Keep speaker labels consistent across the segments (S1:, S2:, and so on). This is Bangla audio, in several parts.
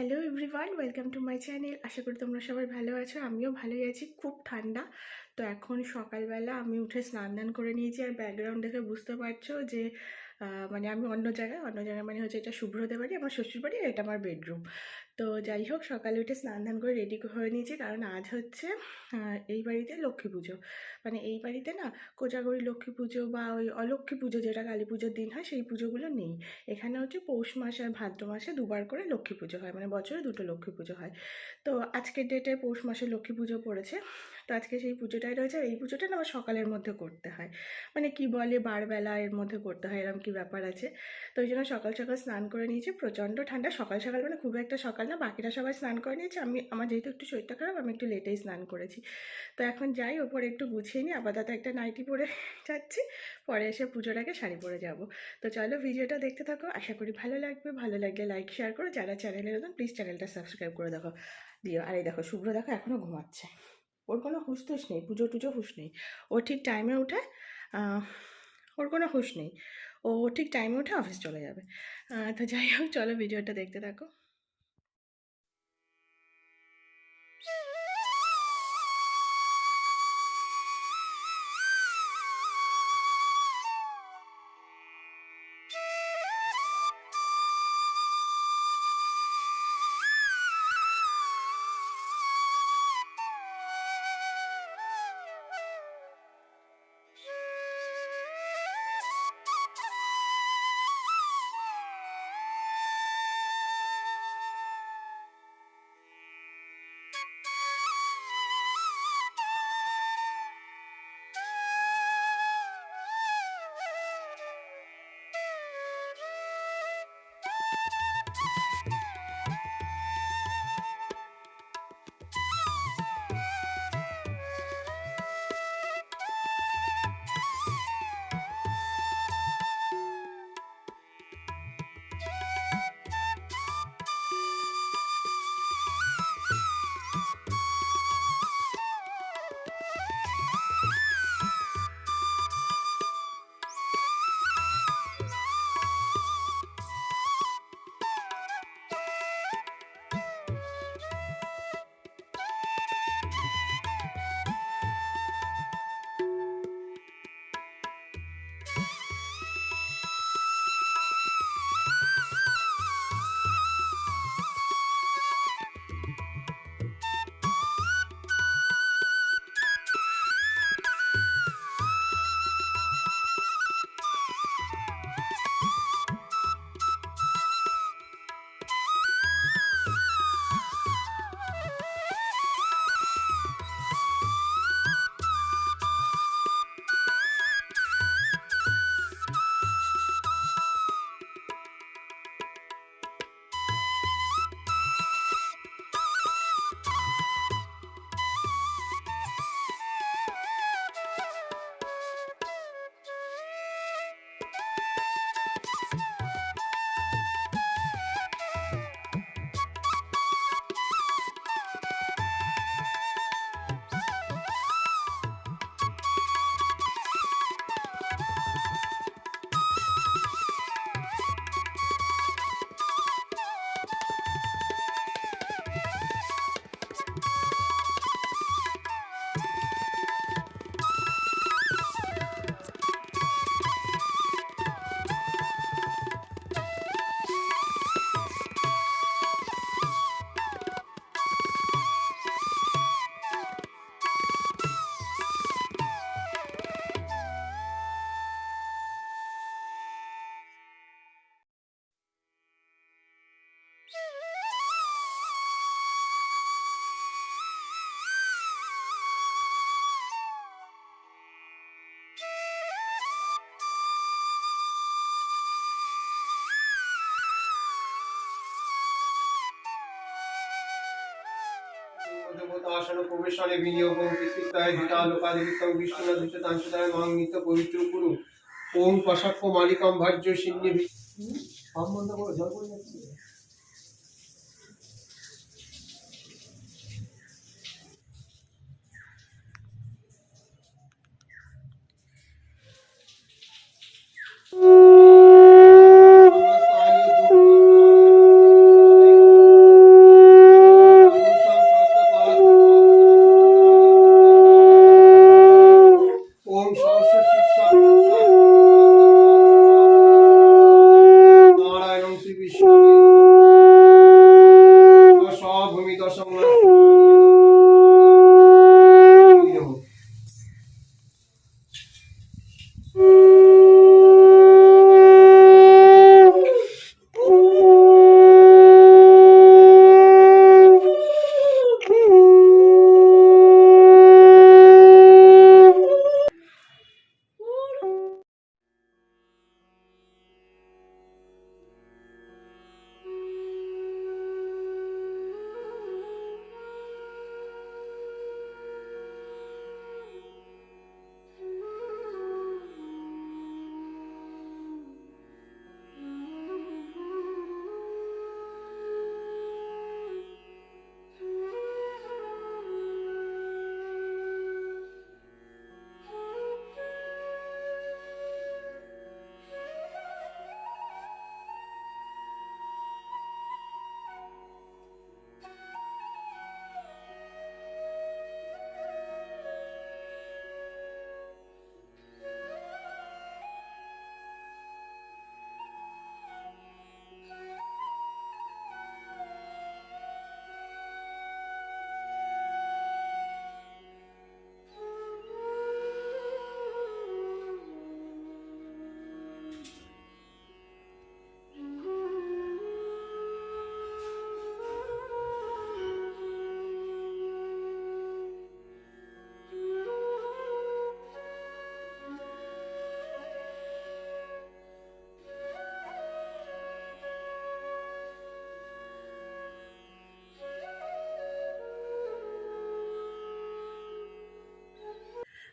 S1: Hello everyone, welcome to my channel. আশা করি তোমরা সবাই ভালো আছো, আমিও ভালোই আছি, খুব ঠান্ডা। তো এখন সকালবেলা আমি উঠে স্নান দান করে নিয়েছি আর ব্যাকগ্রাউন্ড দেখে বুঝতে পারছ যে মানে আমি অন্য জায়গায় অন্য জায়গায় মানে হচ্ছে এটা শুভ্রদের বাড়ি আমার শ্বশুর বাড়ি আর এটা আমার বেডরুম তো যাই হোক, সকালে উঠে স্নান ধান করে রেডি হয়ে নিয়েছি। কারণ আজ হচ্ছে এই বাড়িতে লক্ষ্মী পুজো। মানে এই বাড়িতে না কোজাগরি লক্ষ্মী পুজো বা ওই অলক্ষ্মী পুজো যেটা কালী পুজোর দিন হয়, সেই পুজোগুলো নেই। এখানে হচ্ছে পৌষ মাসে আর ভাদ্র মাসে দুবার করে লক্ষ্মী পুজো হয়। মানে বছরে দুটো লক্ষ্মী পুজো হয়। তো আজকের ডেটে পৌষ মাসে লক্ষ্মী পুজো পড়েছে। তো আজকে সেই পুজোটাই রয়েছে এই পুজোটা না আমার সকালের মধ্যে করতে হয়। মানে কি বলে বারবেলা এর মধ্যে করতে হয় এরকম কি ব্যাপার আছে? তো ওই জন্য সকাল সকাল স্নান করে নিয়েছি, প্রচণ্ড ঠান্ডা। সকাল সকাল মানে খুব একটা সকাল না, বাকিরা সবাই স্নান করে নিয়েছে। আমি, আমার যেহেতু একটু শরীরটা খারাপ, আমি একটু লেটেই স্নান করেছি। তো এখন যাই, ওপরে একটু গুছিয়ে নিই, আপাতত একটা নাইটি পরে যাচ্ছি, পরে এসে পুজোটাকে শাড়ি পরে যাব। তো চলো ভিডিওটা দেখতে থাকো, আশা করি ভালো লাগবে। ভালো লাগলে লাইক শেয়ার করো। যারা চ্যানেলে নতুন প্লিজ চ্যানেলটা সাবস্ক্রাইব করে দেখো। দিও। আর এই দেখো, শুভ্র দেখো এখনও ঘুমাচ্ছে। ওর কোনো হুশ তুস নেই, পুজো টুজো হুশ নেই। ও ঠিক টাইমে উঠে ওর কোনো হুশ নেই। ও ঠিক টাইমে উঠে অফিস চলে যাবে। তো যাই হোক, চলো ভিডিওটা দেখতে থাকো।
S2: আসন প্রবেশনে বিনিয়োগং কৃষ্ণায় ধৃতালোকাদিবিত্তং বিষ্ণুনাথিতাংশদায় মাং নিত্য পবিত্র কুরু ওম পশাক্ষ মালিকাম ভার্য সিন্নি
S3: পাম্প বন্ধ করো জল পড়ে যাচ্ছে।
S1: আহ,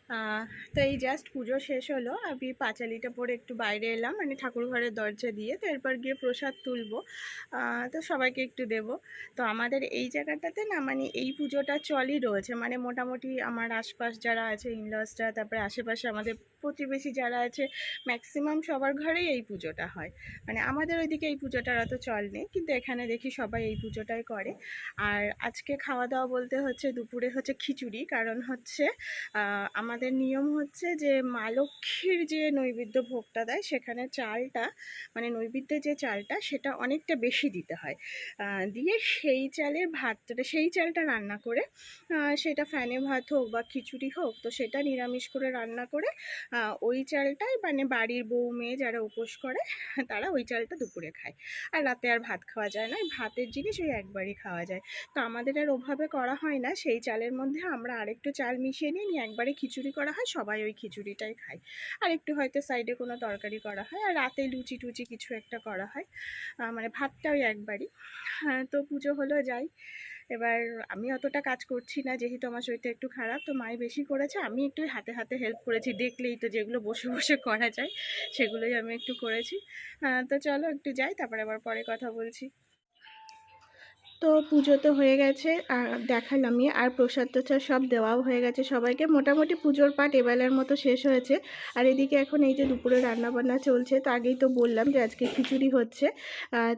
S1: Uh, তো এই জাস্ট পুজো শেষ হলো, আমি পাঁচালিটা পরে একটু বাইরে এলাম মানে ঠাকুর ঘরের দরজা দিয়ে, তো এরপর গিয়ে প্রসাদ তুলবো তো সবাইকে একটু দেব। তো আমাদের এই জায়গাটাতে না মানে এই পুজোটা চলই রয়েছে মানে মোটামুটি আমার আশপাশ যারা আছে ইনলসরা তারপরে আশেপাশে আমাদের প্রতিবেশী যারা আছে ম্যাক্সিমাম সবার ঘরেই এই পুজোটা হয়। মানে আমাদের ওইদিকে এই পুজোটার অত চল নেই, কিন্তু এখানে দেখি সবাই এই পুজোটাই করে। আর আজকে খাওয়া দাওয়া বলতে হচ্ছে দুপুরে হচ্ছে খিচুড়ি, কারণ হচ্ছে আমাদের নিয়ম হচ্ছে যে, মা লক্ষ্মীর যে নৈবেদ্য ভোগটা দেয়, সেখানে চালটা মানে নৈবেদ্যের যে চালটা, সেটা অনেকটা বেশি দিতে হয়। দিয়ে সেই চালের ভাতটা, সেই চালটা রান্না করে সেটা ফ্যানে ভাত হোক বা খিচুড়ি হোক, তো সেটা নিরামিষ করে রান্না করে ওই চালটাই মানে বাড়ির বউ মেয়ে যারা উপোস করে, তারা ওই চালটা দুপুরে খায়। আর রাতে আর ভাত খাওয়া যায় না ভাতের জিনিস ওই একবারই খাওয়া যায়। তো আমাদের আর ওভাবে করা হয় না, সেই চালের মধ্যে আমরা আরেকটু চাল মিশিয়ে নিয়ে একবারে খিচুড়ি করা হয়, সবাই ওই খিচুড়িটাই খায়। আর একটু হয়তো সাইডে কোনো তরকারি করা হয়, আর রাতে লুচি টুচি কিছু একটা করা হয়। মানে ভাতটা ওই একবারই। তো পুজো হলো, যাই। এবার আমি অতটা কাজ করছি না, যেহেতু আমার শরীরটা একটু খারাপ, তো মাই বেশি করেছে। আমি একটু হাতে হাতে হেল্প করেছি, দেখলেই তো যেগুলো বসে বসে করা যায়, সেগুলোই আমি একটু করেছি। তো চলো একটু যাই, তারপরে আবার পরে কথা বলছি। তো পুজো তো হয়ে গেছে, আর দেখালামই আর প্রসাদ টোসাদ সব দেওয়াও হয়ে গেছে সবাইকে। মোটামুটি পুজোর পাট এবেলার মতো শেষ হয়েছে। আর এদিকে এখন এই যে দুপুরে রান্না বান্না চলছে, তো আগেই তো বললাম যে আজকে খিচুড়ি হচ্ছে।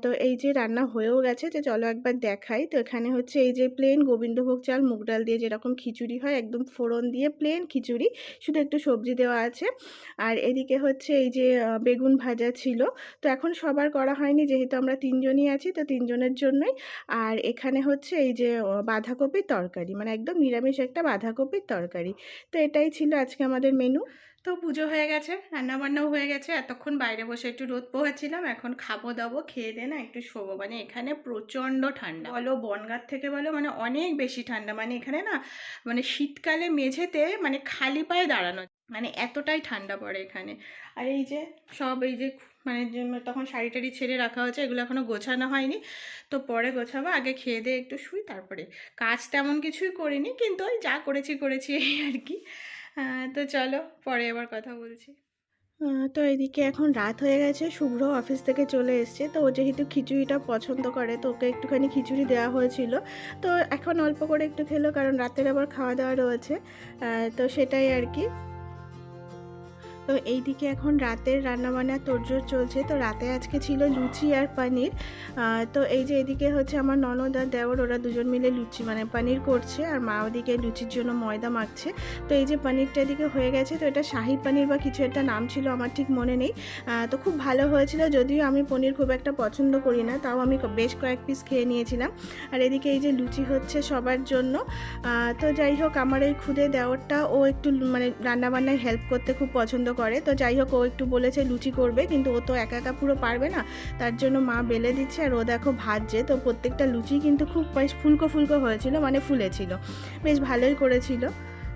S1: তো এই যে রান্না হয়েও গেছে যে চলো একবার দেখাই। তো এখানে হচ্ছে এই যে প্লেন গোবিন্দভোগ চাল, মুগ ডাল দিয়ে যেরকম খিচুড়ি হয়, একদম ফোড়ন দিয়ে প্লেন খিচুড়ি। শুধু একটু সবজি দেওয়া আছে। আর এদিকে হচ্ছে এই যে বেগুন ভাজা ছিল। তো এখন সবার করা হয়নি, যেহেতু আমরা তিনজনই আছি, তো তিনজনের জন্যই। আর এখানে হচ্ছে এই যে বাঁধাকপির তরকারি। মানে একদম নিরামিষ একটা বাঁধাকপির তরকারি। তো এটাই ছিল আজকে আমাদের মেনু তো পুজো হয়ে গেছে, রান্নাবান্নাও হয়ে গেছে। এতক্ষণ বাইরে বসে একটু রোদ পোহাচ্ছিলাম, এখন খাব দাবো, খেয়ে দে না একটু শোবো। মানে এখানে প্রচণ্ড ঠান্ডা। বলো বনগার থেকে বলো মানে অনেক বেশি ঠান্ডা। মানে এখানে না মানে শীতকালে মেঝেতে মানে খালি পায়ে দাঁড়ানো মানে এতটাই ঠান্ডা পড়ে এখানে। আর এই যে সব এই যে মানে তখন শাড়ি টাড়ি ছেড়ে রাখা হয়েছে, এগুলো এখনও গোছানো হয়নি। তো পরে গোছাবো, আগে খেয়ে দিয়ে একটু শুই, তারপরে কাজ তেমন কিছুই করিনি, কিন্তু ওই যা করেছি করেছি এই আর কি। তো চলো পরে আবার কথা বলছি। তো এদিকে এখন রাত হয়ে গেছে, শুভ্র অফিস থেকে চলে এসছে। তো ও যেহেতু খিচুড়িটা পছন্দ করে, তো ওকে একটুখানি খিচুড়ি দেওয়া হয়েছিল। তো এখন অল্প করে একটু খেলো, কারণ রাতের আবার খাওয়া দাওয়া রয়েছে তো সেটাই আর কি। তো এইদিকে এখন রাতের রান্নাবান্না তোড়জোড় চলছে। তো রাতে আজকে ছিল লুচি আর পনির। তো এই যে এদিকে হচ্ছে আমার ননদ আর দেওর, ওরা দুজন মিলে লুচি মানে পনির করছে আর মা ওদিকে লুচির জন্য ময়দা মাখছে। তো এই যে পনিরটা এদিকে হয়ে গেছে, তো এটা শাহি পনির বা কিছু একটা নাম ছিল, আমার ঠিক মনে নেই। তো খুব ভালো হয়েছিল, যদিও আমি পনির খুব একটা পছন্দ করি না, তাও আমি বেশ কয়েক পিস খেয়ে নিয়েছিলাম। আর এদিকে এই যে লুচি হচ্ছে সবার জন্য। তো যাই হোক, আমার এই খুদে দেওরটা ও একটু মানে রান্নাবান্নায় হেল্প করতে খুব পছন্দ করে। তো যাই হোক, ও একটু বলেছে লুচি করবে, কিন্তু ও তো একা একা পুরো পারবে না। তার জন্য মা বেলে দিচ্ছে আর ও দেখো ভাজছে। তো প্রত্যেকটা লুচি কিন্তু খুব বেশ ফুলকো ফুলকো হয়েছিল মানে ফুলেছিল। বেশ ভালোই করেছিল।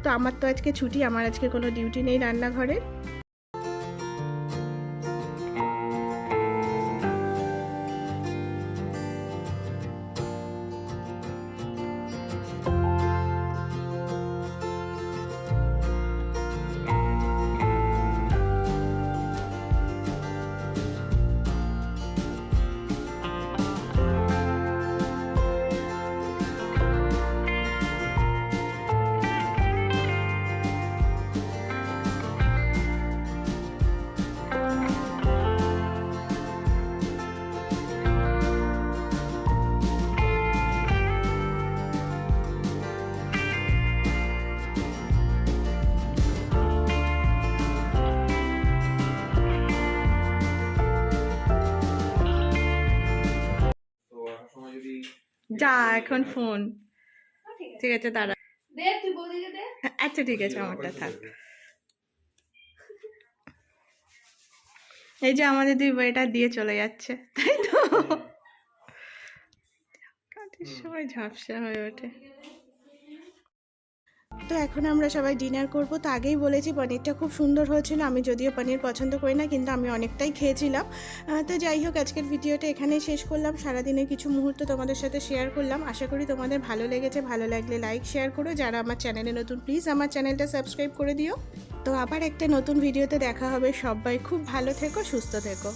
S1: তো আমার তো আজকে ছুটি, আমার আজকে কোনো ডিউটি নেই রান্নাঘরে। যা এখন ফোন। ঠিক আছে দাঁড়া।
S4: দে
S1: আচ্ছা ঠিক আছে আমারটা থাক। এই যে আমাদের দুই বইটা দিয়ে চলে যাচ্ছে তাই তো? কাজের সময় ঝাপসা হয়ে ওঠে। তো এখন আমরা সবাই ডিনার করব। তো আগেই বলেছি, পনিরটা খুব সুন্দর হয়েছিল। আমি যদিও পনির পছন্দ করি না, কিন্তু আমি অনেকটাই খেয়েছিলাম। তো যাই হোক, আজকের ভিডিওটা এখানেই শেষ করলাম। সারাদিনের কিছু মুহূর্ত তোমাদের সাথে শেয়ার করলাম। আশা করি তোমাদের ভালো লেগেছে। ভালো লাগলে লাইক শেয়ার করো। যারা আমার চ্যানেলে নতুন প্লিজ আমার চ্যানেলটা সাবস্ক্রাইব করে দিও। তো আবার একটা নতুন ভিডিওতে দেখা হবে। সবাই খুব ভালো থেকো, সুস্থ থেকো।